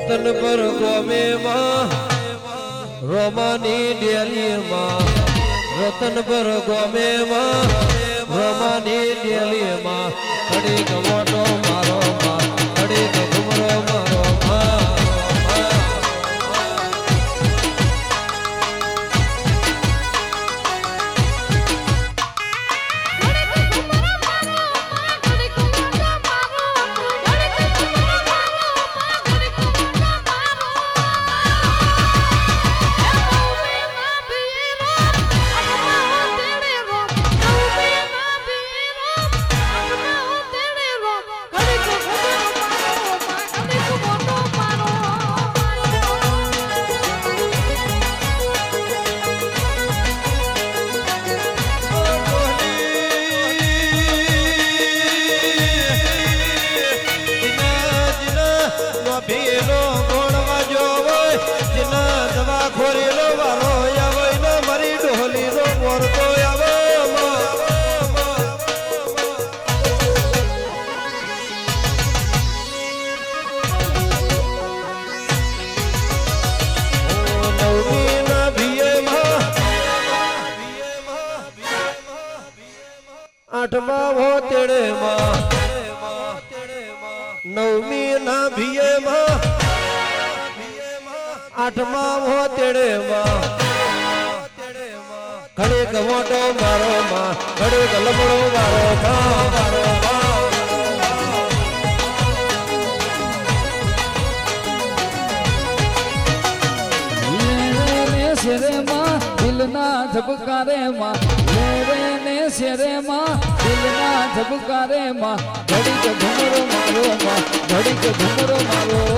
રતનપર ગોમેમાં રોમાની ડેલીમાં રતનપર ગોમેમાં રોમાની ડેલીમાં માં. મોટો મારો ખોરીનો વારો આવે ને મારી ડોલીનો મોરતો આવે આઠમા હો તેડે ભોતેડેમાં નવમી ના ભીએમાં આઠમા ભોતેડેમાં ઘડીક મોટો મારો માં ઘડે લમડો મારો માં. મારો માં શેરે માં દિલના ધબકારે માં શેરે માં દિલના ધબકારે માં ઘડીક ઘુમરો મારો માં ઘડીક ઘુમરો મારો